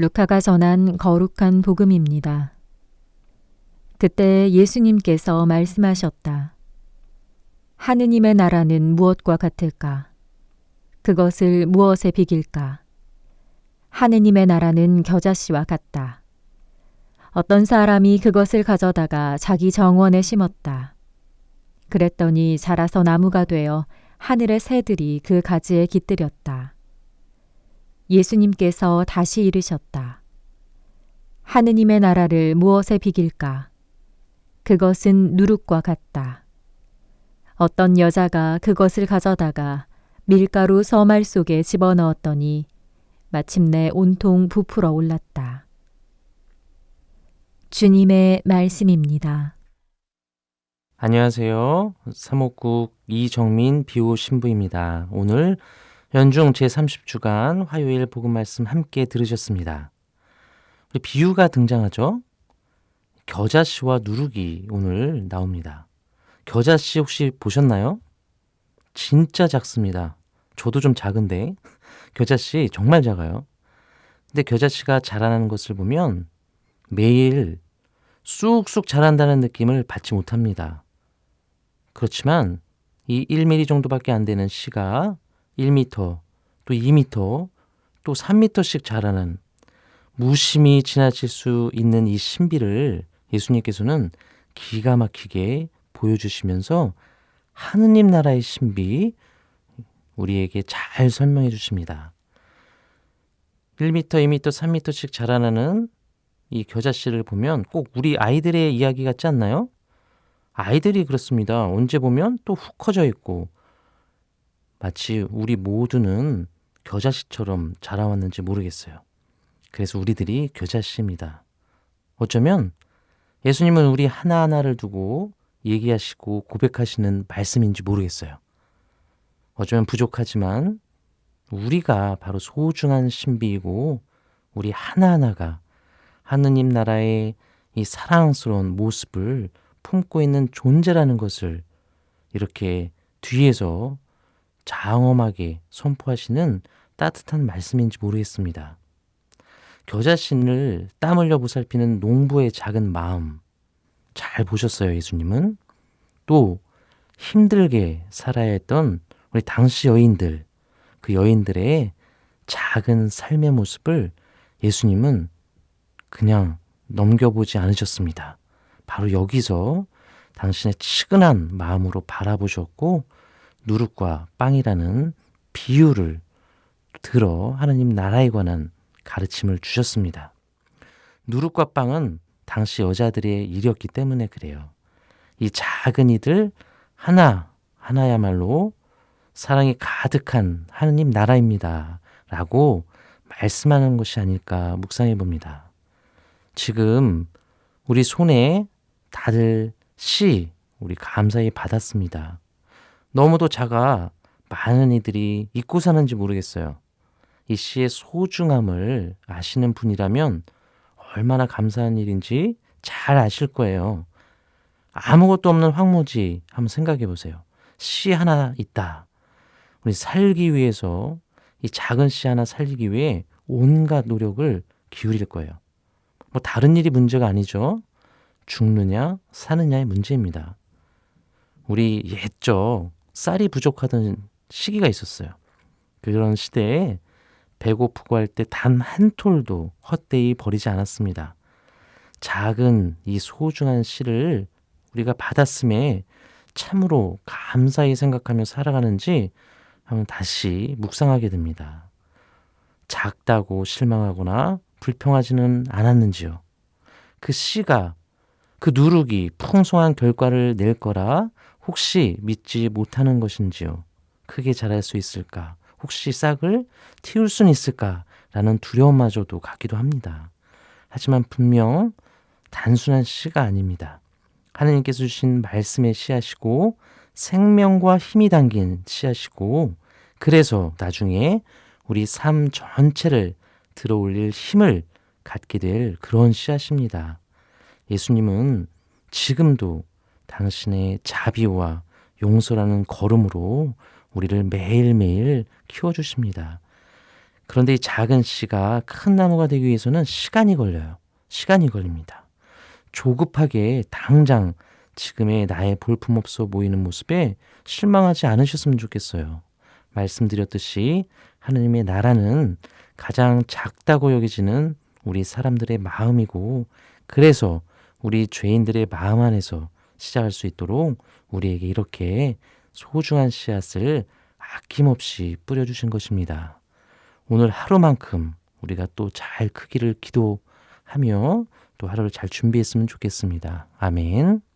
루카가 전한 거룩한 복음입니다. 그때 예수님께서 말씀하셨다. 하느님의 나라는 무엇과 같을까? 그것을 무엇에 비길까? 하느님의 나라는 겨자씨와 같다. 어떤 사람이 그것을 가져다가 자기 정원에 심었다. 그랬더니 자라서 나무가 되어 하늘의 새들이 그 가지에 깃들였다. 예수님께서 다시 이르셨다. 하느님의 나라를 무엇에 비길까? 그것은 누룩과 같다. 어떤 여자가 그것을 가져다가 밀가루 서말 속에 집어넣었더니 마침내 온통 부풀어 올랐다. 주님의 말씀입니다. 안녕하세요. 사목국 이정민 비호 신부입니다. 오늘 연중 제30주간 화요일 복음 말씀 함께 들으셨습니다. 우리 비유가 등장하죠? 겨자씨와 누룩이 오늘 나옵니다. 겨자씨 혹시 보셨나요? 진짜 작습니다. 저도 좀 작은데 겨자씨 정말 작아요. 근데 겨자씨가 자라나는 것을 보면 매일 쑥쑥 자란다는 느낌을 받지 못합니다. 그렇지만 이 1mm 정도밖에 안 되는 씨가 1m, 또 2m, 또 3m씩 자라는 무심히 지나칠 수 있는 이 신비를 예수님께서는 기가 막히게 보여주시면서 하느님 나라의 신비 우리에게 잘 설명해 주십니다. 1m, 2m, 3m씩 자라나는 이 겨자씨를 보면 꼭 우리 아이들의 이야기 같지 않나요? 아이들이 그렇습니다. 언제 보면 또 훅 커져 있고 마치 우리 모두는 겨자씨처럼 자라왔는지 모르겠어요. 그래서 우리들이 겨자씨입니다. 어쩌면 예수님은 우리 하나하나를 두고 얘기하시고 고백하시는 말씀인지 모르겠어요. 어쩌면 부족하지만 우리가 바로 소중한 신비이고 우리 하나하나가 하느님 나라의 이 사랑스러운 모습을 품고 있는 존재라는 것을 이렇게 뒤에서 장엄하게 선포하시는 따뜻한 말씀인지 모르겠습니다. 겨자씨를 땀 흘려 보살피는 농부의 작은 마음 잘 보셨어요, 예수님은? 또 힘들게 살아야 했던 우리 당시 여인들, 그 여인들의 작은 삶의 모습을 예수님은 그냥 넘겨보지 않으셨습니다. 바로 여기서 당신의 치근한 마음으로 바라보셨고 누룩과 빵이라는 비유를 들어 하느님 나라에 관한 가르침을 주셨습니다. 누룩과 빵은 당시 여자들의 일이었기 때문에 그래요. 이 작은 이들 하나 하나야말로 사랑이 가득한 하느님 나라입니다. 라고 말씀하는 것이 아닐까 묵상해 봅니다. 지금 우리 손에 다들 씨 우리 감사히 받았습니다. 너무도 작아 많은 이들이 잊고 사는지 모르겠어요. 이 씨의 소중함을 아시는 분이라면 얼마나 감사한 일인지 잘 아실 거예요. 아무것도 없는 황무지 한번 생각해 보세요. 씨 하나 있다. 우리 살기 위해서 이 작은 씨 하나 살리기 위해 온갖 노력을 기울일 거예요. 뭐 다른 일이 문제가 아니죠. 죽느냐 사느냐의 문제입니다. 우리 옛적 쌀이 부족하던 시기가 있었어요. 그런 시대에 배고프고 할 때 단 한 톨도 헛되이 버리지 않았습니다. 작은 이 소중한 씨를 우리가 받았음에 참으로 감사히 생각하며 살아가는지 한번 다시 묵상하게 됩니다. 작다고 실망하거나 불평하지는 않았는지요. 그 씨가 그 누룩이 풍성한 결과를 낼 거라 혹시 믿지 못하는 것인지요. 크게 자랄 수 있을까? 혹시 싹을 틔울 수는 있을까 라는 두려움마저도 갖기도 합니다. 하지만 분명 단순한 씨가 아닙니다. 하느님께서 주신 말씀의 씨앗이고 생명과 힘이 담긴 씨앗이고 그래서 나중에 우리 삶 전체를 들어올릴 힘을 갖게 될 그런 씨앗입니다. 예수님은 지금도 당신의 자비와 용서라는 걸음으로 우리를 매일매일 키워주십니다. 그런데 이 작은 씨가 큰 나무가 되기 위해서는 시간이 걸려요. 시간이 걸립니다. 조급하게 당장 지금의 나의 볼품없어 보이는 모습에 실망하지 않으셨으면 좋겠어요. 말씀드렸듯이 하느님의 나라는 가장 작다고 여겨지는 우리 사람들의 마음이고 그래서 우리 죄인들의 마음 안에서 시작할 수 있도록 우리에게 이렇게 소중한 씨앗을 아낌없이 뿌려주신 것입니다. 오늘 하루만큼 우리가 또 잘 크기를 기도하며 또 하루를 잘 준비했으면 좋겠습니다. 아멘.